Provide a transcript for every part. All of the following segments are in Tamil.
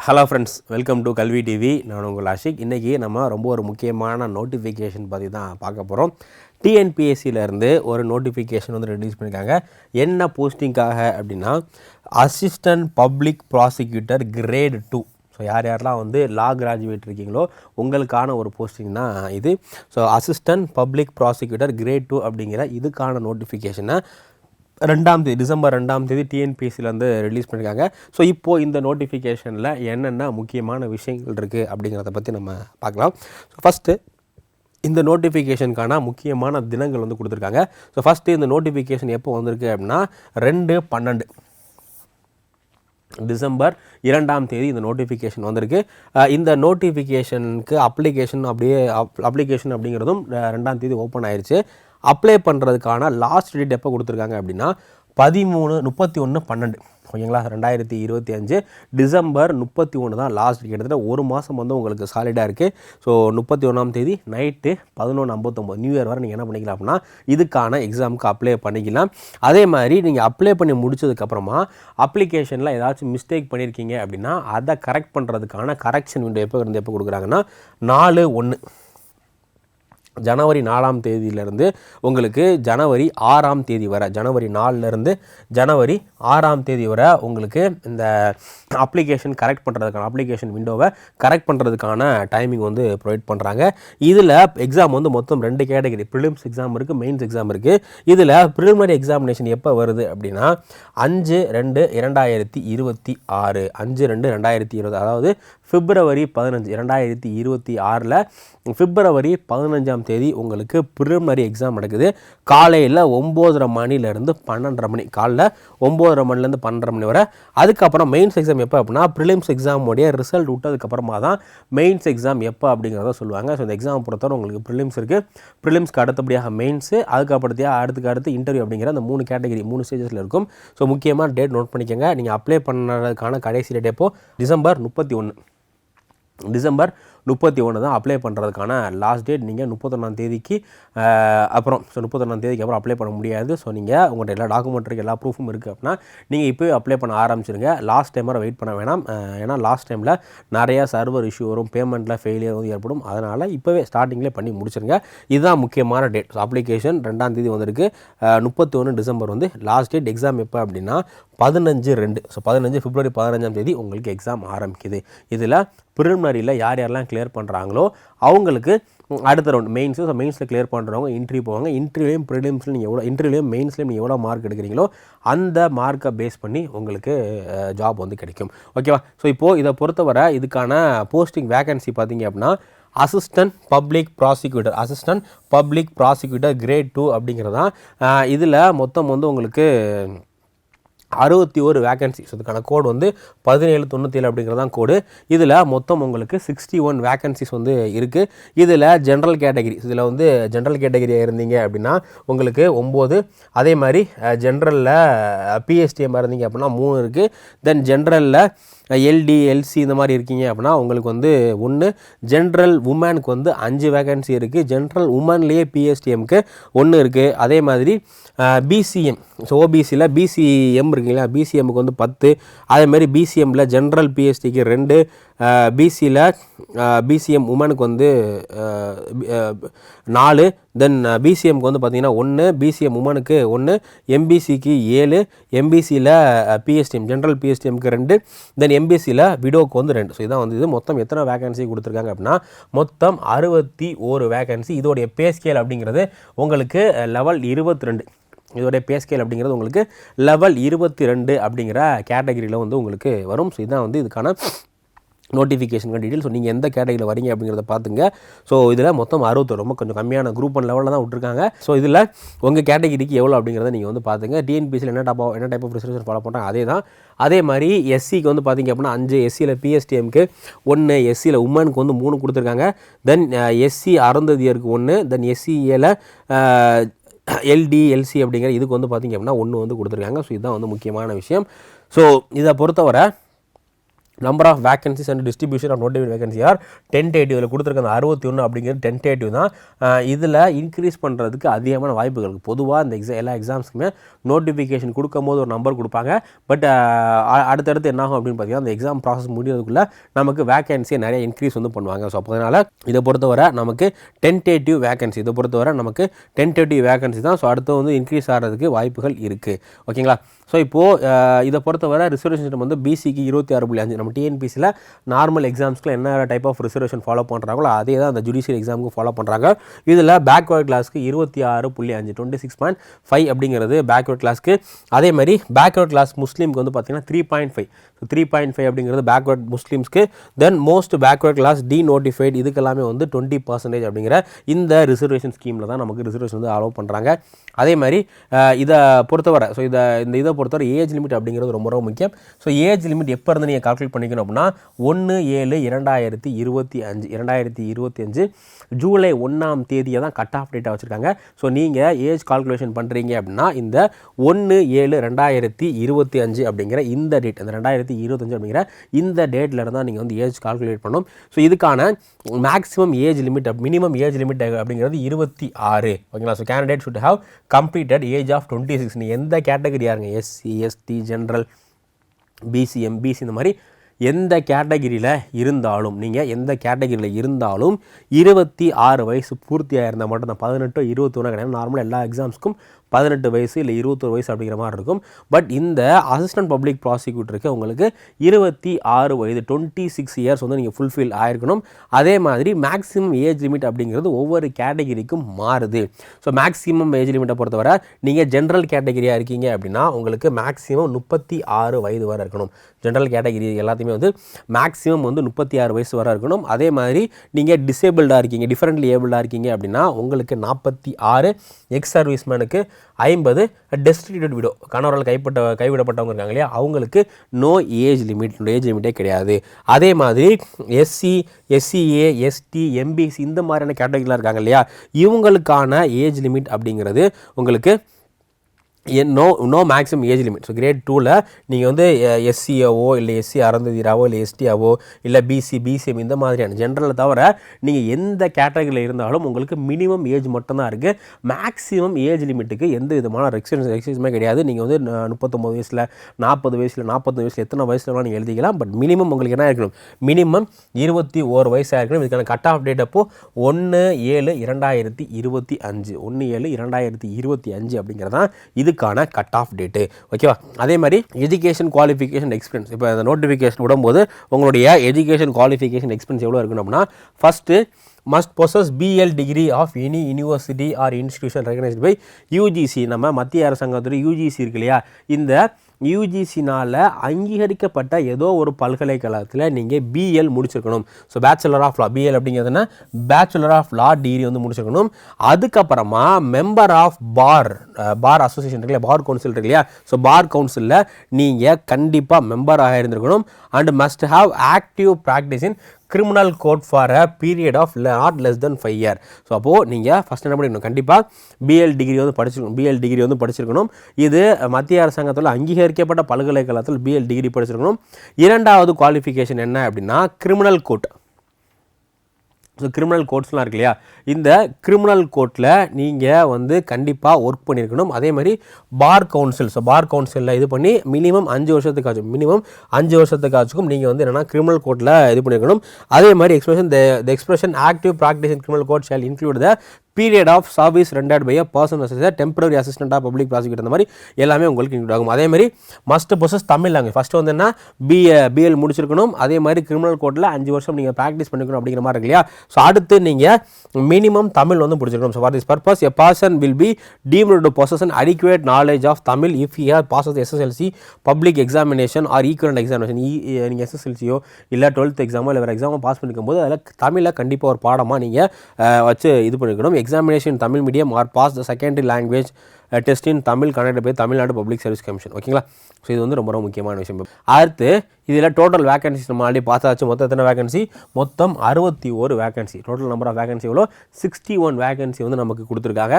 Hello friends welcome to Kalvi TV நான் உங்கள் ஆஷிக் இன்றைக்கி நம்ம ரொம்ப ஒரு முக்கியமான நோட்டிஃபிகேஷன் பற்றி தான் பார்க்க போகிறோம் டிஎன்பிஎஸ்சியிலேருந்து ஒரு நோட்டிஃபிகேஷன் வந்து ரிலீஸ் பண்ணியிருக்காங்க என்ன போஸ்டிங்காக அப்படின்னா assistant public prosecutor grade two so யார் யாரெல்லாம் வந்து லா கிராஜுவேட் இருக்கீங்களோ உங்களுக்கான ஒரு போஸ்டிங் தான் இது. So assistant public prosecutor grade two அப்படிங்கிற இதுக்கான நோட்டிஃபிகேஷனை ரெண்டாம் தேதி டிசம்பர் ரெண்டாம் தேதி டிஎன்பிஎஸ்சிலேருந்து ரிலீஸ் பண்ணியிருக்காங்க ஸோ இப்போது இந்த நோட்டிஃபிகேஷனில் என்னென்ன முக்கியமான விஷயங்கள் இருக்குது அப்படிங்கிறத பற்றி நம்ம பார்க்கலாம். ஸோ ஃபஸ்ட்டு இந்த நோட்டிஃபிகேஷனுக்கான முக்கியமான தினங்கள் வந்து கொடுத்துருக்காங்க. ஸோ ஃபஸ்ட்டு இந்த நோட்டிஃபிகேஷன் எப்போ வந்திருக்கு அப்படின்னா ரெண்டு பன்னெண்டு. டிசம்பர் இரண்டாம் தேதி இந்த நோட்டிஃபிகேஷன் வந்திருக்கு. இந்த நோட்டிஃபிகேஷனுக்கு அப்ளிகேஷன் அப்படியே அப்ளிகேஷன் அப்படிங்கிறதும் ரெண்டாம் தேதி ஓப்பன் ஆயிடுச்சு அப்ளை பண்ணுறதுக்கான லாஸ்ட் டேட் எப்போ கொடுத்துருக்காங்க அப்படின்னா பதிமூணு முப்பத்தி ஒன்று பன்னெண்டு. ஓகேங்களா? ரெண்டாயிரத்தி இருபத்தி அஞ்சு டிசம்பர் முப்பத்தி ஒன்று தான் லாஸ்ட் கிட்டத்தட்ட ஒரு மாதம் வந்து உங்களுக்கு சாலிடாக இருக்குது ஸோ முப்பத்தி ஒன்றாம் தேதி நைட்டு பதினொன்று ஐம்பத்தொம்போது நியூ இயர் வரை நீங்கள் என்ன பண்ணிக்கலாம் அப்படின்னா இதுக்கான எக்ஸாமுக்கு அப்ளை பண்ணிக்கலாம். அதே மாதிரி நீங்கள் அப்ளை பண்ணி முடிச்சதுக்கப்புறமா அப்ளிகேஷனில் ஏதாச்சும் மிஸ்டேக் பண்ணியிருக்கீங்க அப்படின்னா அதை கரெக்ட் பண்ணுறதுக்கான கரெக்ஷன் விண்டோ எப்போ இருந்து எப்போ கொடுக்குறாங்கன்னா நாலு ஒன்று ஜனவரி நாலாம் தேதியிலேருந்து உங்களுக்கு ஜனவரி ஆறாம் தேதி வரை ஜனவரி நாலுலேருந்து ஜனவரி ஆறாம் தேதி வரை உங்களுக்கு இந்த அப்ளிகேஷன் கரெக்ட் பண்ணுறதுக்கான அப்ளிகேஷன் விண்டோவை கரெக்ட் பண்ணுறதுக்கான டைமிங் வந்து ப்ரொவைட் பண்ணுறாங்க இதில் எக்ஸாம் வந்து மொத்தம் ரெண்டு கேட்டகரி ப்ரிலிம்ஸ் எக்ஸாம் இருக்குது மெயின்ஸ் எக்ஸாம் இருக்குது இதில் ப்ரிலிமினரி எக்ஸாமினேஷன் எப்போ வருது அப்படின்னா அஞ்சு ரெண்டு இரண்டாயிரத்தி இருபத்தி ஆறு. அஞ்சு ரெண்டு ரெண்டாயிரத்தி இருபது அதாவது பிப்ரவரி பதினஞ்சு இரண்டாயிரத்தி இருபத்தி ஆறில் பிப்ரவரி பதினஞ்சாம் தேதி உங்களுக்கு ப்ரிலிமினரி எக்ஸாம் நடக்குது. காலையில் ஒம்போதரை மணிலேருந்து பன்னெண்டரை மணி. காலைல ஒம்போதரை மணிலேருந்து பன்னெண்டரை மணி வரை. அதுக்கப்புறம் மெயின்ஸ் எக்ஸாம் எப்போ அப்படின்னா ப்ரிலிம்ஸ் எக்ஸாமுடைய ரிசல்ட் விட்டதுக்கப்புறமா தான் மெயின்ஸ் எக்ஸாம் எப்போ அப்படிங்கிறத சொல்லுவாங்க. ஸோ இந்த எக்ஸாம் பொறுத்தவரை உங்களுக்கு ப்ரிலிம்ஸ் இருக்குது ப்ரிலிம்ஸ்க்கு அடுத்தபடியாக மெயின்ஸு அதுக்கப்புறத்தையாக அடுத்துக்கு அடுத்து இன்டர்வியூ அப்படிங்கிற அந்த மூணு கேட்டகரி மூணு ஸ்டேஜஸில் இருக்கும். ஸோ முக்கியமாக டேட் நோட் பண்ணிக்கோங்க. நீங்கள் அப்ளை பண்ணுறதுக்கான கடைசி டேட் எப்போ? டிசம்பர் முப்பத்தி ஒன்று டிசம்பர் முப்பத்தி ஒன்று தான் அப்ளை பண்ணுறதுக்கான லாஸ்ட் டேட் நீங்கள் முப்பத்தொன்னாம் தேதிக்கு அப்புறம் ஸோ முப்பத்தொன்னாம் தேதிக்கு அப்புறம் அப்ளை பண்ண முடியாது. ஸோ நீங்கள் உங்கள்கிட்ட எல்லா டாக்குமெண்ட் இருக்குது எல்லா ப்ரூஃபும் இருக்குது அப்படின்னா நீங்கள் இப்போயே அப்ளை பண்ண ஆரம்பிச்சிருங்க. லாஸ்ட் டைம் வரை வெயிட் பண்ண வேணாம். ஏன்னா லாஸ்ட் டைமில் நிறையா சர்வர் இஷ்யூ வரும் பேமெண்ட்டில் ஃபெயிலியர் வந்து ஏற்படும். அதனால் இப்போவே ஸ்டார்டிங்லேயே பண்ணி முடிச்சிருங்க. இதுதான் முக்கியமான டேட் ஸோ அப்ளிகேஷன் ரெண்டாம் தேதி வந்திருக்கு. முப்பத்தி ஒன்று டிசம்பர் வந்து லாஸ்ட் டேட் எக்ஸாம் எப்போ அப்படின்னா பதினஞ்சு ரெண்டு. ஸோ பதினஞ்சு பிப்ரவரி பதினஞ்சாம் தேதி உங்களுக்கு எக்ஸாம் ஆரம்பிக்குது. இதில் ப்ரிலிமினரியில் யார் யாரெல்லாம் கிளியர் பண்ணுறாங்களோ அவங்களுக்கு அடுத்த ரவுண்ட் மெயின்ஸு ஸோ மெயின்ஸில் கிளியர் பண்ணுறவங்க இன்ட்ரிவியூ போவாங்க. இன்டர்வியூலையும் ப்ரிலிம்ஸில் நீங்கள் எவ்வளோ இன்டர்வியூலையும் மெயின்ஸ்லையும் நீங்கள் எவ்வளோ மார்க் எடுக்கிறீங்களோ அந்த மார்க்கை பேஸ் பண்ணி உங்களுக்கு ஜாப் வந்து கிடைக்கும். ஓகேவா ஸோ இப்போது இதை பொறுத்தவரை இதுக்கான போஸ்டிங் வேகன்சி பார்த்தீங்க அப்படின்னா assistant public prosecutor assistant public prosecutor grade two அப்படிங்கிறதான் இதில் மொத்தம் வந்து உங்களுக்கு அறுபத்தி ஒரு வேகன்சிஸ் அதுக்கான கோடு வந்து பதினேழு தொண்ணூற்றி ஏழு அப்படிங்கிறது தான் கோடு இதில் மொத்தம் உங்களுக்கு சிக்ஸ்டி ஒன் வேகன்சிஸ் வந்து இருக்குது இதில் ஜென்ரல் கேட்டகரி இதில் வந்து ஜென்ரல் கேட்டகரியாக இருந்தீங்க அப்படின்னா உங்களுக்கு ஒம்பது அதே மாதிரி ஜென்ரலில் பிஎஸ்டிஎம் இருந்தீங்க அப்படின்னா மூணு இருக்குது தென் ஜென்ரலில் எல்டி எல்சி இந்த மாதிரி இருக்கீங்க அப்படின்னா உங்களுக்கு வந்து ஒன்று ஜென்ரல் உமனுக்கு வந்து அஞ்சு வேகன்சி இருக்குது ஜென்ரல் உமன்லேயே பிஎஸ்டிஎம்க்கு ஒன்று இருக்குது அதே மாதிரி பிசிஎம் ஸோ ஓபிசியில் பிசிஎம் இருக்குங்களா பிசிஎம்க்கு வந்து பத்து. அதேமாதிரி பிசிஎம்மில் ஜென்ரல் பிஎஸ்டிக்கு ரெண்டு. பிசியில் பிசிஎம் உமனுக்கு வந்து நாலு தென் பிசிஎம்க்கு வந்து பார்த்தீங்கன்னா ஒன்று பிசிஎம் உமனுக்கு ஒன்று எம்பிசிக்கு ஏழு எம்பிசியில் பிஎஸ்டிஎம் ஜென்ரல் பிஎஸ்டிஎம்க்கு ரெண்டு தென் எம்பிசியில் விடோக்கு வந்து ரெண்டு. ஸோ இதான் வந்து இது. மொத்தம் எத்தனை வேகன்சி கொடுத்துருக்காங்க அப்படின்னா மொத்தம் அறுபத்தி ஒரு வேகன்சி இதோடைய பே ஸ்கேல் அப்படிங்கிறது உங்களுக்கு லெவல் இருபத்தி ரெண்டு. இதோடைய பே ஸ்கேல் அப்படிங்கிறது உங்களுக்கு லெவல் இருபத்தி ரெண்டு அப்படிங்கிற கேட்டகரியில் வந்து உங்களுக்கு வரும். ஸோ இதான் வந்து இதுக்கான நோட்டிஃபிகேஷன் டீட்டெயில் ஸோ நீங்கள் எந்த கேட்டகரியில் வரீங்க அப்படிங்கிறத பார்த்துங்க ஸோ இதில் மொத்தம் அறுபத்தொரு ரொம்ப கொஞ்சம் கம்மியான குரூப் ஒன் லெவலில் தான் விட்ருக்காங்க ஸோ இதில் உங்கள் கேட்டகிரிக்கு எவ்வளோ அப்படிங்கிறத நீங்கள் வந்து பார்த்துங்க டிஎன்பிசியில் என்ன டைப் என்ன டைப் ஆஃப் ரிசர்வேஷன் ஃபாலோ பண்ணுறாங்க அதே தான் அதே மாதிரி எஸ்சிக்கு வந்து பார்த்தீங்க அப்படின்னா அஞ்சு எஸ்சியில் பிஎஸ்டிஎம்க்கு ஒன்று எஸ்சியில் உமனுக்கு வந்து மூணு கொடுத்துருக்காங்க. தென் எஸ்சி அருந்ததியருக்கு ஒன்று தென் எஸ்சிஏல எல்டி எல்சி அப்படிங்கிற இதுக்கு வந்து பார்த்திங்க அப்படின்னா ஒன்று வந்து கொடுத்துருக்காங்க. ஸோ இதுதான் வந்து முக்கியமான விஷயம். ஸோ இதை பொறுத்தவரை number of vacancies and distribution of notified vacancy are tentative கொடுத்துருக்க அந்த அறுபத்தி ஒன்று அப்படிங்கிறது டென்டேட்டிவ் தான். இதில் இன்க்ரீஸ் பண்ணுறதுக்கு அதிகமான வாய்ப்புகள் இருக்குது பொதுவாக இந்த எக்ஸா எல்லா எக்ஸாம்ஸ்க்குமே நோட்டிஃபிகேஷன் கொடுக்கும் போது ஒரு நம்பர் கொடுப்பாங்க. பட் அடுத்தடுத்து என்னாகும் அப்படின்னு பார்த்தீங்கன்னா அந்த எக்ஸாம் ப்ராசஸ் முடியறதுக்குள்ளே நமக்கு வேகன்சியை நிறைய இன்க்ரீஸ் வந்து பண்ணுவாங்க. ஸோ அப்போ அதனால் இதை பொறுத்தவரை நமக்கு டென்டேட்டிவ் வேகன்சி இதை பொறுத்தவரை நமக்கு டென்டேட்டிவ் வேகன்சி தான். ஸோ அடுத்து வந்து இன்க்ரீஸ் ஆகிறதுக்கு வாய்ப்புகள் இருக்குது ஓகேங்களா ஸோ இப்போது இதை பொறுத்தவரை ரிசர்வேஷன் வந்து பிசிக்கு இருபத்தி ஆறு புள்ளி அஞ்சு நம்ம டிஎன்பிசியில் நார்மல் எக்ஸாம்ஸ்க்கு என்ன டைப் ஆஃப் ரிசர்வேஷன் ஃபாலோ பண்ணுறாங்களோ அதே தான் அந்த ஜுடிஷியல் எக்ஸாமுக்கு ஃபாலோ பண்ணுறாங்க இதில் பேக்வர்ட் கிளாஸ்க்கு இருபத்தி ஆறு புள்ளி அஞ்சு டுவெண்ட்டி சிக்ஸ் பாயிண்ட் ஃபைவ் அப்படிங்கிறது பேக்வேர்ட் கிளாஸ்க்கு அதே மாதிரி பேக்வேர்ட் கிளாஸ் முஸ்லீம்க்கு வந்து பார்த்தீங்கன்னா three point five three point five அப்படிங்கிறது backward முஸ்லீம்ஸ்க்கு then most backward class denotified இதுக்கெல்லாமே வந்து டுவெண்ட்டி பர்சன்டேஜ் அப்படிங்கிற இந்த ரிசர்வேஷன் ஸ்கீமில் தான் நமக்கு ரிசர்வேஷன் வந்து அலோவ் பண்ணுறாங்க அதே மாதிரி இதை பொறுத்தவரை ஸோ இதை இந்த இதை பொறுத்தவரை ஏஜ் லிமிட் அப்படிங்கிறது ரொம்ப ரொம்ப முக்கியம். ஸோ ஏஜ் லிமிட் எப்போ இருந்து நீங்கள் கால்குலேட் பண்ணிக்கணும் அப்படின்னா ஒன்று ஏழு இரண்டாயிரத்தி இருபத்தி அஞ்சு இரண்டாயிரத்தி இருபத்தி அஞ்சு ஜூலை ஒன்றாம் தேதியை தான் கட் ஆஃப் டேட்டாக வச்சுருக்காங்க. ஸோ நீங்கள் ஏஜ் கால்குலேஷன் பண்ணுறீங்க அப்படின்னா இந்த ஒன்று ஏழு ரெண்டாயிரத்தி இருபத்தி அஞ்சு அப்படிங்கிற இந்த டேட் அந்த ரெண்டாயிரத்தி இருபத்தஞ்சு அப்படிங்கிற இந்த டேட்டில் இருந்தால் நீங்கள் வந்து ஏஜ் கால்குலேட் பண்ணணும் ஸோ இதுக்கான maximum age limit minimum age limit அப்படிங்கிறது இருபத்தி ஆறு. ஓகேங்களா? So candidate should have completed age of twenty six நீங்கள் எந்த கேட்டகரியாக இருங்க? SC ST general BC MBC இந்த மாதிரி எந்த கேட்டகிரியில் இருந்தாலும் நீங்கள் எந்த கேட்டகிரியில் இருந்தாலும் இருபத்தி ஆறு வயசு பூர்த்தியாக இருந்தால் மட்டும் தான் பதினெட்டு இருபத்தொன்று கிடையாது. நார்மலாக எல்லா எக்ஸாம்ஸ்க்கும் பதினெட்டு வயசு இல்லை இருபத்தொரு வயசு அப்படிங்கிற மாதிரி இருக்கும். பட் இந்த அசிஸ்டன்ட் பப்ளிக் ப்ராசிக்யூட்டருக்கு உங்களுக்கு இருபத்தி ஆறு வயது டுவெண்ட்டி சிக்ஸ் இயர்ஸ் வந்து நீங்கள் ஃபுல்ஃபில் ஆயிருக்கணும். அதே மாதிரி மேக்ஸிமம் ஏஜ் லிமிட் அப்படிங்கிறது ஒவ்வொரு கேட்டகிரிக்கும் மாறுது. ஸோ மேக்ஸிமம் ஏஜ் லிமிட்டை பொறுத்தவரை நீங்கள் ஜென்ரல் கேட்டகிரியாக இருக்கீங்க அப்படின்னா உங்களுக்கு மேக்ஸிமம் முப்பத்தி ஆறு வயது வரை இருக்கணும். ஜென்ரல் கேட்டகிரி எல்லாத்தையுமே வந்து மேக்ஸிமம் வந்து முப்பத்தி ஆறு வயசு வரை இருக்கணும். அதே மாதிரி நீங்கள் டிசேபிள்டாக இருக்கீங்க டிஃப்ரெண்ட்லி ஏபிள்டாக இருக்கீங்க அப்படின்னா உங்களுக்கு நாற்பத்தி ஆறு எக்ஸ் சர்வீஸ்மேனுக்கு ஐம்பது டெஸ்டிடியூட் விடோ கணவரால் கைப்பட்ட கைவிடப்பட்டவங்க இருக்காங்க இல்லையா? அவங்களுக்கு நோ ஏஜ் லிமிட் ஏஜ் லிமிட்டே கிடையாது. அதே மாதிரி எஸ்சி எஸ்சிஏ எஸ்டி எம்பிசி இந்த மாதிரியான கேட்டகரிலாம் இருக்காங்க இல்லையா? இவங்களுக்கான ஏஜ் லிமிட் அப்படிங்கிறது உங்களுக்கு no no maximum age limit so grade டூவில் நீங்கள் வந்து எஸ்சியாவோ இல்லை எஸ்சி அறந்ததிராவோ இல்லை எஸ்டியாவோ இல்லை பிசி பிசிஎம் இந்த மாதிரியான ஜென்ரலை தவிர நீங்கள் எந்த கேட்டகரியில் இருந்தாலும் உங்களுக்கு மினிமம் ஏஜ் மட்டும்தான் இருக்குது மேக்ஸிமம் ஏஜ் லிமிட்டுக்கு எந்த விதமான ரெக்ஷன்ஸ் ரெக்ஷன்ஸுமே கிடையாது. நீங்கள் வந்து ந- வயசில் நாற்பது வயசில் நாற்பது வயசில் எத்தனை வயசுலாம் வேணாலும் நீங்கள் எழுதிக்கலாம். பட் மினிமம் உங்களுக்கு என்ன இருக்கணும்? மினிமம் இருபத்தி ஓரு வயசாக இருக்கணும். இதுக்கான கட் ஆஃப் டேட் அப்போ ஒன்று ஏழு இரண்டாயிரத்தி இருபத்தி அஞ்சு. ஒன்று ஏழு இரண்டாயிரத்தி இருபத்தி அஞ்சு அப்படிங்கிறதான் இது இதுக்கான கட் ஆஃப் டேட்டு ஓகேவா அதே மாதிரி எஜுகேஷன் குவாலிஃபிகேஷன் எக்ஸ்பீரியன்ஸ் இப்போ அந்த நோட்டிஃபிகேஷன் விடும்போது உங்களுடைய எஜுகேஷன் குவாலிஃபிகேஷன் எக்ஸ்பீரியன்ஸ் எவ்வளோ இருக்கணும் அப்படின்னா first must possess BL degree of any university or institution recognised by UGC நம்ம மத்திய அரசாங்கத்துடைய யூஜிசி இருக்கு இல்லையா? இந்த யூஜிசினால் அங்கீகரிக்கப்பட்ட ஏதோ ஒரு பல்கலைக்கழகத்தில் நீங்கள் பிஎல் முடிச்சிருக்கணும். So bachelor of law BL அப்படிங்கிறதுனா bachelor of law degree வந்து முடிச்சிருக்கணும். அதுக்கப்புறமா member of bar bar association இருக்கு இல்லையா? பார் கவுன்சில் இருக்கு இல்லையா? ஸோ பார் கவுன்சிலில் நீங்கள் கண்டிப்பாக மெம்பராக இருந்திருக்கணும். And must have active practice in criminal court for a period of not less than five year so அப்போது நீங்கள் ஃபஸ்ட் என்ன பண்ணிக்கணும்? கண்டிப்பாக பிஎல் டிகிரி வந்து படிச்சிருக்கணும் பிஎல் டிகிரி வந்து படிச்சிருக்கணும். இது மத்திய அரசாங்கத்தில் அங்கீகரிக்கப்பட்ட பல்கலைக்கழகத்தில் பிஎல் டிகிரி படிச்சிருக்கணும். இரண்டாவது குவாலிஃபிகேஷன் என்ன அப்படின்னா கிரிமினல் கோட் ஸோ கிரிமினல் கோர்ட்ஸ்லாம் இருக்கு இல்லையா? இந்த கிரிமினல் கோர்ட்டில் நீங்கள் வந்து கண்டிப்பாக ஒர்க் பண்ணியிருக்கணும் அதே மாதிரி பார் கவுன்சில் ஸோ பார் கவுன்சிலில் இது பண்ணி மினிமம் அஞ்சு வருஷத்துக்காச்சும் மினிமம் அஞ்சு வருஷத்துக்காச்சும் நீங்கள் வந்து என்னென்னா கிரிமினல் கோர்ட்டில் இது பண்ணியிருக்கணும் அதே மாதிரி expression the expression active practice in criminal court shall include the period of service rendered by a person assister temporary assistant public prosecutor இந்த மாதிரி எல்லாமே உங்களுக்கு இன்க்ளூட் ஆகும். அதே மாதிரி must possess Tamil language first வந்து என்ன? பிஏ பிஎல் uh, முடிச்சிருக்கணும். அதே மாதிரி கிரிமினல் கோர்ட்டில் அஞ்சு வருஷம் நீங்கள் ப்ராக்டிஸ் பண்ணிக்கணும் அப்படிங்கிற மாதிரி இருக்கு இல்லையா? ஸோ அடுத்து நீங்கள் மினிமம் தமிழ் வந்து முடிச்சிருக்கணும். So for this purpose a person will be deemed to possess adequate knowledge of Tamil if year her pass SSLC public examination or equivalent examination நீங்கள் எஸ்எஸ்எல்சியோ இல்லை டுவெல்த் எக்ஸாமோ இல்லை வேறு எக்ஸாமோ பாஸ் பண்ணிக்கும் போது அதில் தமிழை கண்டிப்பாக ஒரு பாடமாக நீங்கள் uh, வச்சு இது பண்ணிக்கணும். Examination Tamil medium or pass the secondary language test in Tamil conduct by Tamil Nadu public service commission ஓகேங்களா ஸோ இது வந்து ரொம்ப ரொம்ப முக்கியமான விஷயம். அடுத்து இதில் டோட்டல் வேகன்சிஸ் நம்ம ஆல்ரெடி பார்த்தாச்சு. மொத்தம் எத்தனை வேகன்சி மொத்தம் அறுபத்தி ஒரு vacancy total number of vacancy எவ்வளோ? சிக்ஸ்டி ஒன் வேகன்சி வந்து நமக்கு கொடுத்துருக்காங்க.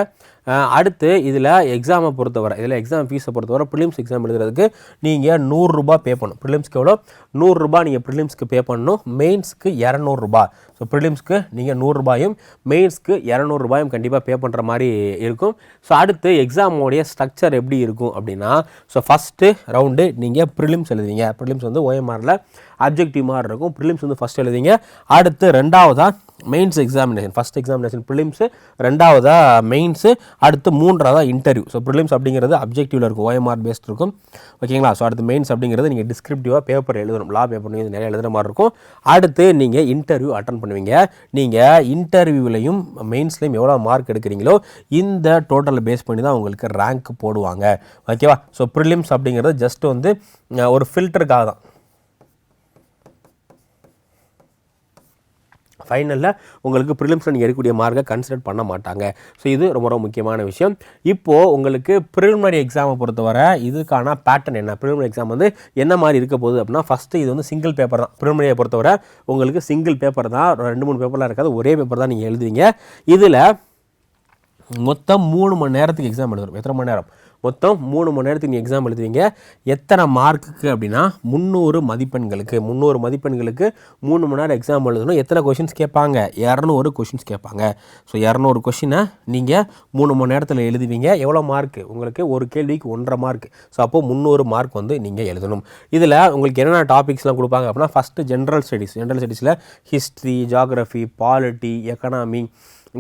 அடுத்து இதில் எக்ஸாமை பொறுத்தவரை இதில் எக்ஸாம் ஃபீஸை பொறுத்தவரை ப்ரிலிம்ஸ் எக்ஸாம் எழுதுறதுக்கு நீங்கள் நூறுரூபா பே பண்ணணும். ப்ரிலிம்ஸ்க்கு எவ்வளோ? நூறுரூபா நீங்கள் ப்ரிலிம்ஸ்க்கு பே பண்ணணும். மெயின்ஸ்க்கு இரநூறுபா ஸோ ப்ரிலிம்ஸ்க்கு நீங்கள் நூறுரூபாயும் மெயின்ஸ்க்கு இரநூறுபாயும் கண்டிப்பாக பே பண்ணுற மாதிரி இருக்கும். ஸோ அடுத்து எக்ஸாமோடைய ஸ்ட்ரக்சர் எப்படி இருக்கும் அப்படின்னா ஸோ ஃபஸ்ட்டு ரவுண்டு நீங்கள் ப்ரிலிம்ஸ் எழுதுவீங்க. ப்ரிலிம்ஸ் வந்து ஓஎம்ஆரில் அப்ஜெக்டிவ் மாதிரி இருக்கும். ப்ரிலிம்ஸ் வந்து ஃபஸ்ட் எழுதுவீங்க. அடுத்து ரெண்டாவதாக mains examination first examination prelims ரெண்டாவதாக மெயின்ஸு அடுத்து மூன்றாவதாக இன்டர்வியூ ஸோ ப்ரிலிம்ஸ் அப்படிங்கிறது அப்ஜெக்டிவில் இருக்கும். ஓஎம்ஆர் பேஸ்ட் இருக்கும். ஓகேங்களா ஸோ அடுத்து மெயின்ஸ் அப்படிங்கிறது நீங்கள் டிஸ்கிரிப்டிவாக பேப்பர் எழுதணும். லா பேப்பர் நீங்கள் நிறைய எழுதுகிற மாதிரி இருக்கும். அடுத்து நீங்கள் இன்டர்வியூ அட்டன் பண்ணுவீங்க. நீங்கள் இன்டர்வியூலையும் மெயின்ஸ்லையும் எவ்வளோ மார்க் எடுக்கிறீங்களோ இந்த டோட்டலை பேஸ் பண்ணி தான் உங்களுக்கு ரேங்க் போடுவாங்க. ஓகேவா ஸோ ப்ரிலிம்ஸ் அப்படிங்கிறது ஜஸ்ட் வந்து ஒரு ஃபில்டருக்காக தான். ஃபைனலில் உங்களுக்கு ப்ரிலிம்ஸில் நீங்கள் எடுக்கக்கூடிய மார்க்கை கன்சிடர் பண்ண மாட்டாங்க. ஸோ இது ரொம்ப ரொம்ப முக்கியமான விஷயம். இப்போது உங்களுக்கு ப்ரிலிமினரி எக்ஸாமை பொறுத்தவரை இதுக்கான பேட்டர்ன் என்ன? ப்ரிலிமினரி எக்ஸாம் வந்து என்ன மாதிரி இருக்க போகுது அப்படின்னா ஃபஸ்ட்டு இது வந்து சிங்கிள் பேப்பர் தான். ப்ரிலிமினரியை பொறுத்தவரை உங்களுக்கு சிங்கிள் பேப்பர் தான் ரெண்டு மூணு பேப்பர்லாம் இருக்காது. ஒரே பேப்பர் தான் நீங்கள் எழுதுவீங்க. இதில் மொத்தம் மூணு மணி நேரத்துக்கு எக்ஸாம் எழுதணும் எத்தனை மணி நேரம்? மொத்தம் மூணு மணி நேரத்துக்கு நீங்கள் எக்ஸாம் எழுதுவீங்க. எத்தனை மார்க்குக்கு அப்படின்னா முந்நூறு மதிப்பெண்களுக்கு முந்நூறு மதிப்பெண்களுக்கு மூணு மணி நேரம் எக்ஸாம் எழுதணும். எத்தனை கொஷின்ஸ் கேட்பாங்க? இரநூறு கொஷின்ஸ் கேட்பாங்க. ஸோ இரநூறு கொஷினை நீங்கள் மூணு மணி நேரத்தில் எழுதுவீங்க. எவ்வளோ மார்க்கு உங்களுக்கு ஒரு கேள்விக்கு ஒன்றரை மார்க் ஸோ அப்போது முந்நூறு மார்க் வந்து நீங்கள் எழுதணும். இதில் உங்களுக்கு என்னென்ன டாபிக்ஸ்லாம் கொடுப்பாங்க அப்படின்னா first general studies general ஸ்டடீஸில் history geography polity economy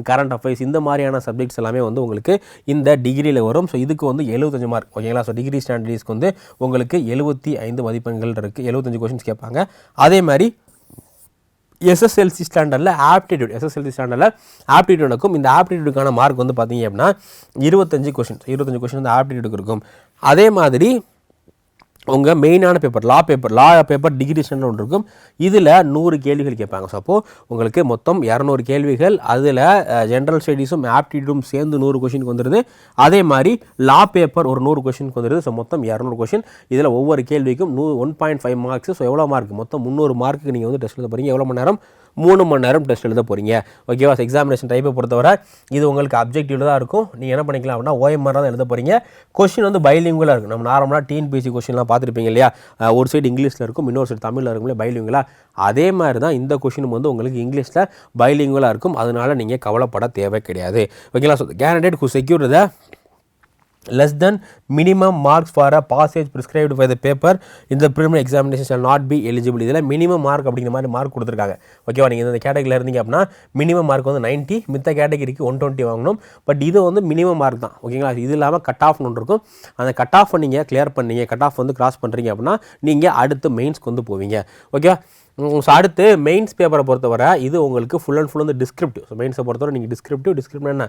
current affairs இந்த மாதிரியான சப்ஜெக்ட்ஸ் எல்லாமே வந்து உங்களுக்கு இந்த டிகிரியில் வரும். ஸோ இதுக்கு வந்து எழுபத்தஞ்சு மார்க் ஓகேங்களா ஸோ டிகிரி ஸ்டாண்டர்ட்ஸ்க்கு வந்து உங்களுக்கு எழுபத்தி ஐந்து மதிப்பெண்கள் இருக்குது எழுபத்தஞ்சு கொஷின்ஸ் கேட்பாங்க. அதே மாதிரி எஸ்எஸ்எல்சி ஸ்டாண்டர்டில் ஆப்டிடியூட் எஸ்எஸ்எல்சி ஸ்டாண்டர்டில் ஆப்டிடியூடுக்கும் இந்த ஆப்டிடியூடுக்கான மார்க் வந்து பார்த்தீங்க அப்படின்னா இருபத்தஞ்சு கொஷின் இருபத்தஞ்சு கொஷின் வந்து ஆப்டிடியூடுக்கு இருக்கும். அதே மாதிரி உங்கள் மெயினான paper law paper law paper degree standard ஒன்று இருக்கும். இதில் நூறு கேள்விகள் கேட்பாங்க. ஸோ அப்போது உங்களுக்கு மொத்தம் இரநூறு கேள்விகள் அதில் ஜென்ரல் ஸ்டடீஸும் ஆப்டிடியூடும் சேர்ந்து நூறு கொஷினுக்கு வந்துடுது அதே மாதிரி லா பேப்பர் ஒரு நூறு கொஷினுக்கு வந்துடுது ஸோ மொத்தம் இரநூறு கொஷின் இதில் ஒவ்வொரு கேள்விக்கும் நூ one point five marks so எவ்வளோ மார்க் மொத்தம் முந்நூறு மார்க்குக்கு நீங்கள் வந்து டெஸ்ட் எழுத போகிறீங்க எவ்வளோ மணி நேரம்? மூணு மணி நேரம் டெஸ்ட் எழுத போகிறீங்க ஓகேவா எக்ஸாமினேஷன் டைப்பை பொறுத்தவரை இது உங்களுக்கு அப்ஜெக்டிவில் தான் இருக்கும். நீங்கள் என்ன பண்ணிக்கலாம் அப்படின்னா ஓஎம்ஆர் தான் எழுத போகிறீங்க கொஷின் வந்து பைலிங்குலாக இருக்கும். நம்ம நார்மலாக டிஎன்பிசி கொஷின்லாம் பார்த்துருப்பீங்க இல்லையா? ஒரு சைடு இங்கிலீஷில் இருக்கும் இன்னொரு சைடு தமிழில் இருக்கும்ல இல்லையா? அதே மாதிரி தான் இந்த கொஷினும் வந்து உங்களுக்கு இங்கிலீஷில் பைலிங்குலாக இருக்கும். அதனால் நீங்கள் கவலைப்பட தேவை கிடையாது. ஓகேங்களா so candidate who secure the less than minimum marks for a passage prescribed by the paper in the preliminary examination shall not be eligible. இதில் மினிமம் மார்க் அப்படிங்கிற மாதிரி மார்க் கொடுத்துருக்காங்க. ஓகேவா நீங்கள் இந்த கேட்டகரியில் இருந்தீங்க அப்படின்னா மினிமம் மார்க் வந்து 90 மித்த கேட்டகரிக்கு ஒன் டுவெண்ட்டி வாங்கணும். பட் இது வந்து மினிமம் மார்க் தான். ஓகேங்களா இது இல்லாமல் கட் ஆஃப்னு ஒன்று இருக்கும். அந்த கட் ஆஃப் நீங்கள் கிளியர் பண்ணீங்க கட் ஆஃப் வந்து கிராஸ் பண்ணுறீங்க அப்படின்னா நீங்கள் அடுத்து மெயின்ஸ்க்கு வந்து போவீங்க. ஓகே ஸோ அடுத்து மெயின்ஸ் பேப்பரை பொறுத்தவரை இது உங்களுக்கு ஃபுல் அண்ட் ஃபுல் வந்து டிஸ்கிரிப்டிவ் ஸோ மெயின்ஸை பொறுத்தவரை நீங்கள் டிஸ்கிரிப்டிவ் டிஸ்கிரிப்டிவ் என்ன?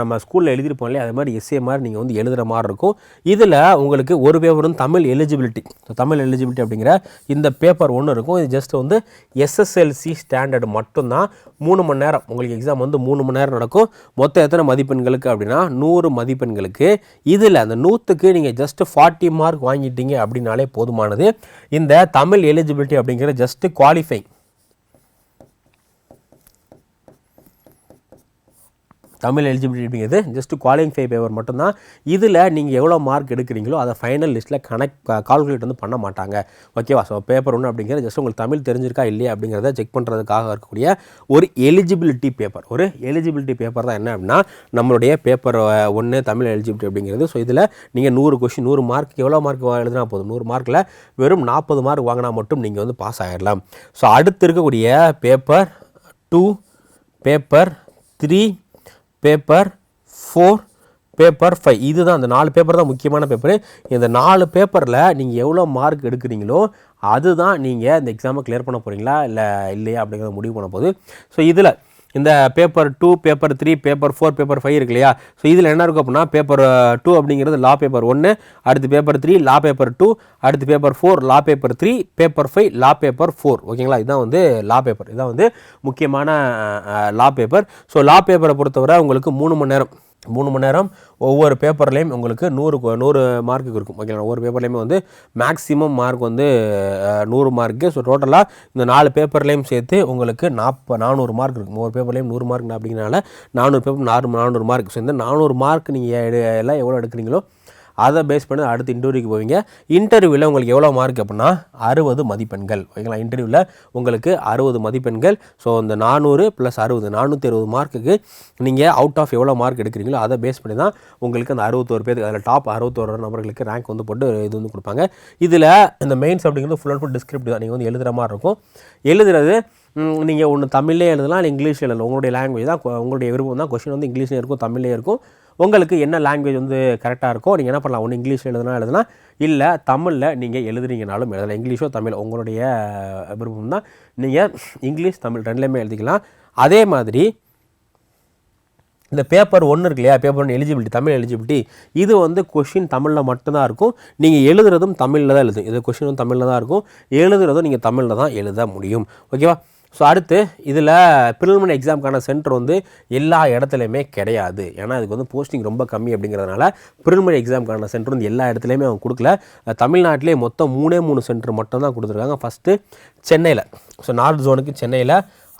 நம்ம ஸ்கூலில் எழுதிருப்போம் இல்லையா? அது மாதிரி எஸ்ஏ மாதிரி நீங்கள் வந்து எழுதுகிற மாதிரி இருக்கும். இதில் உங்களுக்கு ஒரு பேப்பர் வந்து Tamil eligibility so Tamil eligibility அப்படிங்கிற இந்த பேப்பர் ஒன்று இருக்கும். இது ஜஸ்ட் வந்து எஸ்எஸ்எல்சி ஸ்டாண்டர்டு மட்டும்தான். மூணு மணி நேரம். உங்களுக்கு எக்ஸாம் வந்து மூணு மணி நேரம் நடக்கும். மொத்தம் எத்தனை மதிப்பெண்களுக்கு அப்படின்னா நூறு மதிப்பெண்களுக்கு. இதில் அந்த நூற்றுக்கு நீங்கள் ஜஸ்ட் ஃபார்ட்டி மார்க் வாங்கிட்டீங்க அப்படின்னாலே போதுமானது. இந்த தமிழ் எலிஜிபிலிட்டி அப்படிங்கிற ஜஸ்ட் குவாலிஃபை தமிழ் எலிஜிபிலிட்டி அப்படிங்கிறது ஜஸ்ட் குவாலிஃபை பேப்பர் மட்டும்தான். இதில் நீங்கள் எவ்வளோ மார்க் எடுக்கிறீங்களோ அதை ஃபைனல் லிஸ்ட்டில் கனெக்ட் கால்குலேட் வந்து பண்ண மாட்டாங்க. ஓகேவா ஸோ பேப்பர் ஒன்று அப்படிங்கிறது ஜஸ்ட் உங்களுக்கு தமிழ் தெரிஞ்சிருக்கா இல்லையா அப்படிங்கிறத செக் பண்ணுறதுக்காக இருக்கக்கூடிய ஒரு எலிஜிபிலிட்டி பேப்பர் ஒரு எலிஜிபிலிட்டி பேப்பர் தான் என்ன அப்படின்னா நம்மளுடைய பேப்பர் ஒன்று தமிழ் எலிஜிபிலிட்டி அப்படிங்கிறது. ஸோ இதில் நீங்கள் நூறு கொஷின் நூறு மார்க் எவ்வளோ மார்க் எழுதினா போதும்? நூறு மார்க்கில் வெறும் நாற்பது மார்க் வாங்கினா மட்டும் நீங்கள் வந்து பாஸ் ஆகிடலாம் ஸோ அடுத்து இருக்கக்கூடிய paper two paper three paper four paper five இதுதான் அந்த நாலு பேப்பர் தான் முக்கியமான பேப்பர் இந்த நாலு பேப்பரில் நீங்கள் எவ்வளோ மார்க் எடுக்கிறீங்களோ அதுதான் நீங்கள் இந்த எக்ஸாமை கிளியர் பண்ண போகிறீங்களா இல்லை இல்லையா அப்படிங்கிறத முடிவு பண்ண போகுது. ஸோ இதில் இந்த paper two paper three paper four paper five இருக்கு இல்லையா? ஸோ இதில் என்ன இருக்கும் அப்படின்னா பேப்பர் டூ uh, அப்படிங்கிறது லா பேப்பர் ஒன்று அடுத்து paper three law paper two அடுத்து paper four law paper three paper five law paper four ஓகேங்களா இதுதான் வந்து லா பேப்பர் இதுதான் வந்து முக்கியமான லா பேப்பர் ஸோ லா பேப்பரை பொறுத்தவரை உங்களுக்கு மூணு மணி நேரம். மூணு மணி நேரம் ஒவ்வொரு பேப்பர்லேயும் உங்களுக்கு நூறு நூறு மார்க்குக்கு இருக்கும். ஓகேங்களா ஒவ்வொரு பேப்பர்லேயுமே வந்து மேக்ஸிமம் மார்க் வந்து நூறு மார்க்கு ஸோ டோட்டலாக இந்த நாலு பேப்பர்லேயும் சேர்த்து உங்களுக்கு நாற்ப நானூறு மார்க் இருக்கும். ஒவ்வொரு பேப்பர்லேயும் நூறு மார்க் அப்படிங்கிறனால நானூறு பேப்பர் நானூறு நானூறு மார்க் ஸோ இந்த நானூறு மார்க் நீங்கள் எல்லாம் எவ்வளோ எடுக்கிறீங்களோ அதை பேஸ் பண்ணி அடுத்து இன்டர்வியூக்கு போவீங்க. இன்டர்வியூவில் உங்களுக்கு எவ்வளோ மார்க் அப்படின்னா அறுபது மதிப்பெண்கள். ஓகேங்களா? இன்டர்வியூவில் உங்களுக்கு அறுபது மதிப்பெண்கள். ஸோ இந்த நானூறு ப்ளஸ் அறுபது நானூற்றி அறுபது மார்க்குக்கு நீங்கள் அவுட் ஆஃப் எவ்வளோ மார்க் எடுக்கிறீங்களோ அதை பேஸ் பண்ணி தான் உங்களுக்கு அந்த அறுபத்தோரு பேருக்கு அதில் டாப் அறுபத்தோரு நபர்களுக்கு ரேங்க் வந்து போட்டு இது வந்து கொடுப்பாங்க. இதில் இந்த மெயின்ஸ் அப்படிங்கிறது ஃபுல் அண்ட் ஃபுல் டிஸ்கிரிப்ட் தான். நீங்கள் வந்து எழுதுகிற மாதிரி இருக்கும். எழுதுறது நீங்கள் ஒன்று தமிழ்லேயே எழுதலாம் இல்லை இங்கிலீஷில் எழுதலாம். உங்களுடைய லாங்குவேஜ் தான் உங்களுடைய விருப்பம் தான். கொஷின் வந்து இங்கிலீஷ்லேயும் இருக்கும் தமிழ்லேயும் இருக்கும். உங்களுக்கு என்ன லாங்குவேஜ் வந்து கரெக்டாக இருக்கோ நீங்கள் என்ன பண்ணலாம்? ஒன்று இங்கிலீஷில் எழுதுனா எழுதுனா இல்லை தமிழில் நீங்கள் எழுதுறீங்கனாலும் எழுதலாம். இங்கிலீஷோ தமிழ் உங்களுடைய விருப்பம் தான். நீங்கள் இங்கிலீஷ் தமிழ் ரெண்டுலேயுமே எழுதிக்கலாம். அதே மாதிரி இந்த பேப்பர் ஒன்று இருக்கு இல்லையா? பேப்பர் ஒன்று எலிஜிபிலிட்டி தமிழ் எலிஜிபிலிட்டி இது வந்து கொஷின் தமிழில் மட்டும்தான் இருக்கும். நீங்கள் எழுதுறதும் தமிழில் தான் எழுதும் இது கொஷினும் தமிழில் தான் இருக்கும். எழுதுறதும் நீங்கள் தமிழில் தான் எழுத முடியும். ஓகேவா ஸோ அடுத்து இதில் பிரிலிமினரி எக்ஸாமுக்கான சென்டர் வந்து எல்லா இடத்துலையுமே கிடையாது. ஏன்னா அதுக்கு வந்து போஸ்டிங் ரொம்ப கம்மி அப்படிங்கிறதுனால பிரிலிமினரி எக்ஸாமுக்கான சென்டர் வந்து எல்லா இடத்துலையுமே அவங்க கொடுக்கல. தமிழ்நாட்டிலே மொத்தம் மூணே மூணு சென்டர் மட்டும் தான் கொடுத்துருக்காங்க. ஃபஸ்ட்டு சென்னையில். ஸோ நார்த் ஜோனுக்கு சென்னையில்.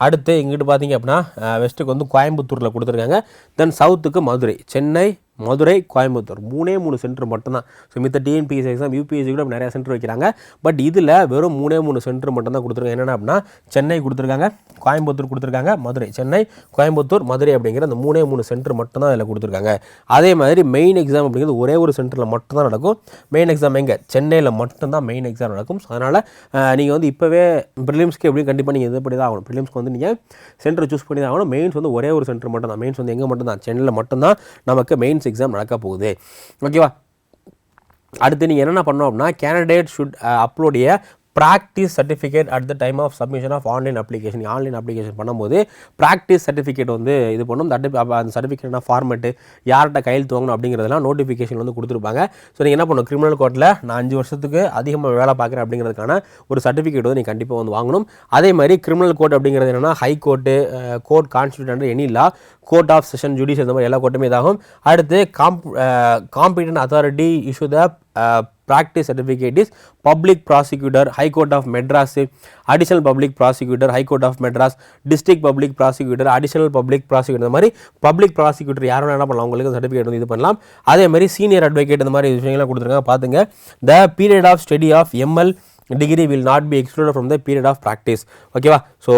அடுத்து இங்கிட்டு பார்த்தீங்க அப்படின்னா வெஸ்ட்டுக்கு வந்து கோயம்புத்தூரில் கொடுத்துருக்காங்க. தென் சவுத்துக்கு மதுரை. சென்னை மதுரை கோயம்புத்தூர். மூணே மூணு சென்டர் மட்டும்தான். ஸோ மித்த டிஎன்பிஎஸ்சி எக்ஸாம் யூபிஎஸ்சி கூட நிறையா சென்டர் வைக்கிறாங்க. பட் இதில் வெறும் மூணே மூணு சென்டர் மட்டும்தான் கொடுத்துருக்காங்க. என்னென்ன அப்படின்னா சென்னை கொடுத்துருக்காங்க கோயம்புத்தூர் கொடுத்துருக்காங்க மதுரை. சென்னை கோயம்புத்தூர் மதுரை அப்படிங்கிற அந்த மூணே மூணு சென்டர் மட்டும்தான் இதில் கொடுத்துருக்காங்க. அதே மாதிரி மெயின் எக்ஸாம் அப்படிங்கிறது ஒரே ஒரு சென்டரில் மட்டும்தான் நடக்கும். மெயின் எக்ஸாம் எங்கே? சென்னையில் மட்டும்தான் மெயின் எக்ஸாம் நடக்கும். ஸோ அதனால் நீங்கள் வந்து இப்போவே ப்ரிலிம்ஸ்க்கு எப்படி கண்டிப்பாக நீங்கள் இது பண்ணி தான் ஆகணும் ப்ரிலிம்ஸ்க்கு வந்து நீங்கள் சென்டர் சூஸ் பண்ணி தான் ஆகணும். மெயின்ஸ் வந்து ஒரே ஒரு சென்டர் மட்டும்தான். மெயின்ஸ் வந்து எங்கே மட்டும்தான்? சென்னையில் மட்டும்தான். நமக்கு மெயின்ஸ் எக்ஸாம் நடக்க போகுது. ஓகேவா அடுத்து நீங்கள் என்னென்ன பண்ணோம் அப்படின்னா candidate should upload a practice certificate at the time of submission of online application online application பண்ணும்போது ப்ராக்டிஸ் சர்டிஃபிகேட் வந்து இது பண்ணும். தட்டு அந்த சர்டிஃபிகேட்னா ஃபார்மெட்டு யார்கிட்ட கையெழுத்து வாங்கணும் அப்படிங்கிறதெல்லாம் நோட்டிஃபிகேஷன் வந்து கொடுத்துருப்பாங்க. ஸோ நீங்கள் என்ன பண்ணணும்? கிரிமினல் கோர்ட்டில் நான் அஞ்சு வருஷத்துக்கு அதிகமாக வேலை பார்க்குறேன் அப்படிங்கிறதுக்கான ஒரு சர்டிஃபிகேட் வந்து நீங்கள் கண்டிப்பாக வந்து வாங்கணும். அதே மாதிரி கிரிமினல் கோர்ட் அப்படிங்கிறது என்னென்னா high court court constitute any law court of session judicial இந்த மாதிரி எல்லா கோர்ட்டுமே இதாகும். அடுத்து comp competent authority issue the practice certificate is public prosecutor high court of Madras additional public prosecutor high court of Madras district public prosecutor additional public prosecutor இந்த மாதிரி பப்ளிக் ப்ராசிக்யூட்டர் யாரும் என்ன பண்ணலாம் உங்களுக்கு சர்டிஃபிகேட் வந்து இது பண்ணலாம். அதே மாதிரி சீனியர் அட்வொகேட் இந்த மாதிரி விஷயங்கள்லாம் கொடுத்துருக்காங்க பார்த்துங்க the period of study of ML degree will not be exclude from the period of practice ஓகேவா ஸோ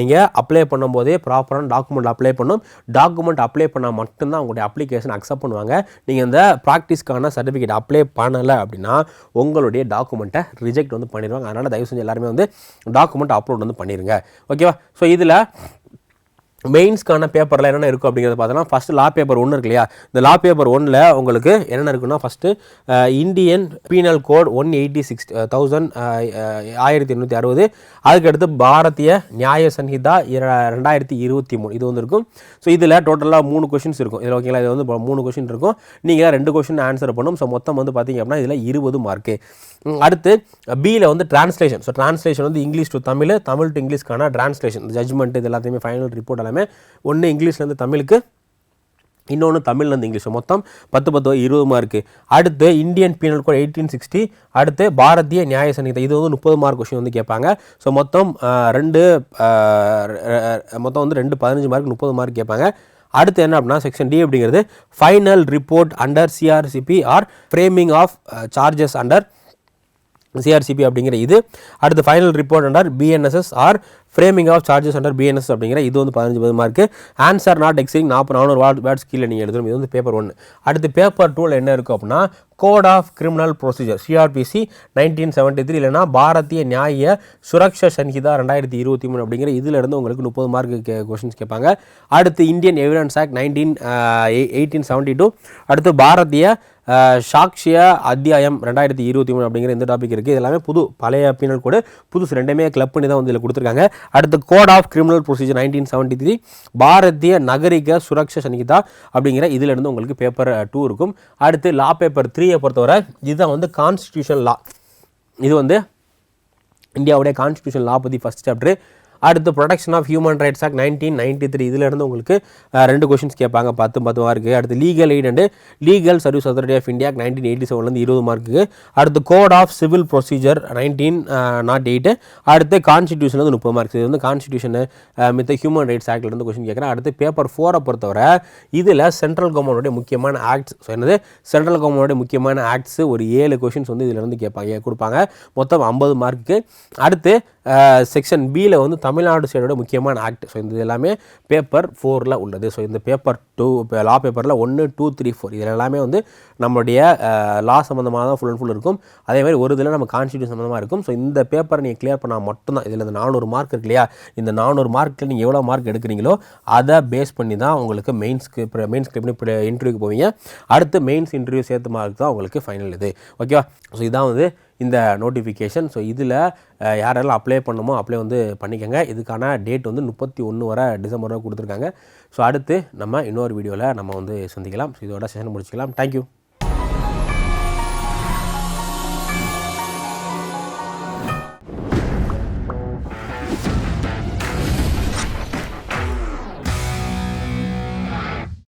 நீங்கள் அப்ளை பண்ணும்போதே ப்ராப்பரான டாக்குமெண்ட் அப்ளை பண்ணும். டாக்குமெண்ட் அப்ளை பண்ணால் மட்டும்தான் உங்களுடைய அப்ளிகேஷன் அக்செப்ட் பண்ணுவாங்க. நீங்கள் இந்த ப்ராக்டிஸ்க்கான சர்டிஃபிகேட் அப்ளை பண்ணலை அப்படின்னா உங்களுடைய டாக்குமெண்ட்டை ரிஜெக்ட் வந்து பண்ணிடுவாங்க. அதனால் தயவு செஞ்சு எல்லாருமே வந்து டாக்குமெண்ட் அப்லோட் வந்து பண்ணிடுங்க ஓகேவா ஸோ இதில் மெயின்ஸ்க்கான பேப்பரில் என்னென்ன இருக்கும் அப்படிங்கிறத பார்த்தோம்னா ஃபஸ்ட்டு லா பேப்பர் ஒன்று இருக்கு இல்லையா? இந்த லா பேப்பர் ஒன்றில் உங்களுக்கு என்னென்ன இருக்குன்னா first Indian penal code one eighty six thousand ஆயிரத்தி எண்ணூற்றி அறுபது. அதுக்கடுத்து பாரதிய நியாய சன்ஹிதா இர- ரெண்டாயிரத்தி இருபத்தி மூணு. இது வந்து இருக்கும். ஸோ இதில் டோட்டலாக மூணு கொஷின்ஸ் இருக்கும். இதில் ஓகேங்களா இது வந்து இப்போ மூணு கொஷின் இருக்கும். நீங்கள் ரெண்டு கொஷின் ஆன்சர் பண்ணும். ஸோ மொத்தம் வந்து பார்த்தீங்க அப்படின்னா இதில் இருபது மார்க்கு அடுத்து பியில் வந்து டிரான்ஸ்லேஷன் ஸோ டிரான்ஸ்லேஷன் வந்து English to Tamil Tamil to இங்கிலீஷ்க்கான translation judgement இது எல்லாத்தையுமே ஃபைனல் ரிப்போர்ட் எல்லாமே ஒன்று இங்கிலீஷ்லேருந்து தமிழுக்கு இன்னொன்று தமிழ்லேருந்து இங்கிலீஷ் மொத்தம் பத்து பத்து இருபது மார்க்கு அடுத்து Indian penal code eighteen sixty அடுத்து பாரதிய நியாய சங்கீதம். இது வந்து முப்பது மார்க் கொஷின் வந்து கேட்பாங்க. ஸோ மொத்தம் ரெண்டு மொத்தம் வந்து ரெண்டு பதினஞ்சு மார்க் முப்பது மார்க் கேட்பாங்க. அடுத்து என்ன அப்படின்னா செக்ஷன் டி அப்படிங்கிறது final report under CRCP or framing of charges under CRCP அப்படிங்கிற இது. அடுத்து final report under BNSS or framing of charges under BNS அப்படிங்கிற இது வந்து பதினஞ்சு பது மார்க்கு ஆன்சர் நாட் எக்ஸிங் நாற்பது நானூறு வாட் வேர்ட்ஸ் கீழே நீங்கள் எழுதணும். இது வந்து பேப்பர் ஒன்று அடுத்து பேப்பர் டூவில் என்ன இருக்கும் அப்படின்னா code of criminal procedure CRPC nineteen seventy three இல்லைனா பாரதிய நியாய சுரக்ஷா சன்ஹிதா ரெண்டாயிரத்தி இருபத்தி மூணு அப்படிங்கிற இதுல இருந்து உங்களுக்கு முப்பது மார்க் கே கொஷின்ஸ் கேட்பாங்க. அடுத்து Indian evidence act nineteen eighteen seventy two அடுத்து பாரதிய சாக்ஷிய அத்தியாயம் ரெண்டாயிரத்தி இருபத்தி மூணு அப்படிங்கிற இந்த டாபிக் இருக்குது இது எல்லாமே புது பழைய பீனல் கூட புதுசு ரெண்டுமே கிளப் பண்ணி தான் வந்து இதில் கொடுத்துருக்காங்க. அடுத்து code of criminal procedure nineteen seventy three Bharatiya Nagarik Suraksha Sanhita அப்படிங்கிற இதிலிருந்து உங்களுக்கு பேப்பர் டூ இருக்கும். அடுத்து லா பேப்பர் த்ரீயை பொறுத்தவரை இதுதான் வந்து கான்ஸ்டியூஷன் லா இது வந்து இந்தியாவுடைய கான்ஸ்டியூஷன் லா பற்றி ஃபஸ்ட் சாப்டர் அடுத்து protection of human rights act nineteen ninety three இதிலிருந்து உங்களுக்கு ரெண்டு கொஷின்ஸ் கேட்பாங்க. பத்து பத்து மார்க்கு அடுத்து legal aid and legal service authority of India nineteen eighty செவன்லேருந்து இருபது மார்க்கு அடுத்து code of civil procedure nineteen nought eight அடுத்து கான்ஸ்டியூஷன் வந்து முப்பது மார்க்ஸ் இது வந்து கான்ஸ்டியூஷன் மித்த ஹியூமன் ரைட்ஸ் ஆக்ட்லேருந்து கொஷின் கேட்குறேன். அடுத்து பேப்பர் ஃபோரை பொறுத்தவரை இதில் சென்ட்ரல் கவர்மெண்டோடைய முக்கியமான ஆக்ட்ஸ் ஸோ என்னது? சென்ட்ரல் கவர்மெண்டோடைய முக்கியமான ஆக்ட்ஸ் ஒரு ஏழு கொஷின்ஸ் வந்து இதிலிருந்து கேட்பாங்க கொடுப்பாங்க. மொத்தம் ஐம்பது மார்க்குக்கு அடுத்து செக்ஷன் பியில் வந்து தமிழ் தமிழ்நாடு சைடோட முக்கியமான ஆக்ட் ஸோ இந்த எல்லாமே பேப்பர் ஃபோரில் உள்ளது. ஸோ இந்த பேப்பர் டூ இப்போ லா பேப்பரில் ஒன்று டூ த்ரீ ஃபோர் இதில் எல்லாமே வந்து நம்மளுடைய லா சம்மந்தமாக தான் ஃபுல் அண்ட் ஃபுல் இருக்கும். அதே மாதிரி ஒரு இதில் நம்ம கான்ஸ்டியூஷன் சம்மந்தமாக இருக்கும். ஸோ இந்த பேப்பரை நீங்கள் கிளியர் பண்ணால் மட்டும்தான். இதில் இந்த நானூறு மார்க் இருக்கு இல்லையா? இந்த நானூறு மார்க்கில் நீங்கள் எவ்வளோ மார்க் எடுக்கிறீங்களோ அதை பேஸ் பண்ணி தான் உங்களுக்கு மெயின்ஸ்க்கு இப்போ பண்ணி எப்படி இன்டர்வியூக்கு போவீங்க. அடுத்து மெயின்ஸ் இன்டர்வியூ சேர்த்து மார்க் தான் உங்களுக்கு ஃபைனல் இது. ஓகேவா ஸோ இதான் வந்து இந்த நோட்டிஃபிகேஷன் ஸோ இதில் யாரெல்லாம் அப்ளை பண்ணுமோ அப்ளை வந்து பண்ணிக்கோங்க. இதுக்கான டேட் வந்து முப்பத்தி ஒன்று வரை டிசம்பர் வரை கொடுத்துருக்காங்க. ஸோ அடுத்து நம்ம இன்னொரு வீடியோவில் நம்ம வந்து சந்திக்கலாம். ஸோ இதோட செஷன் முடிச்சுக்கலாம். தேங்க்யூ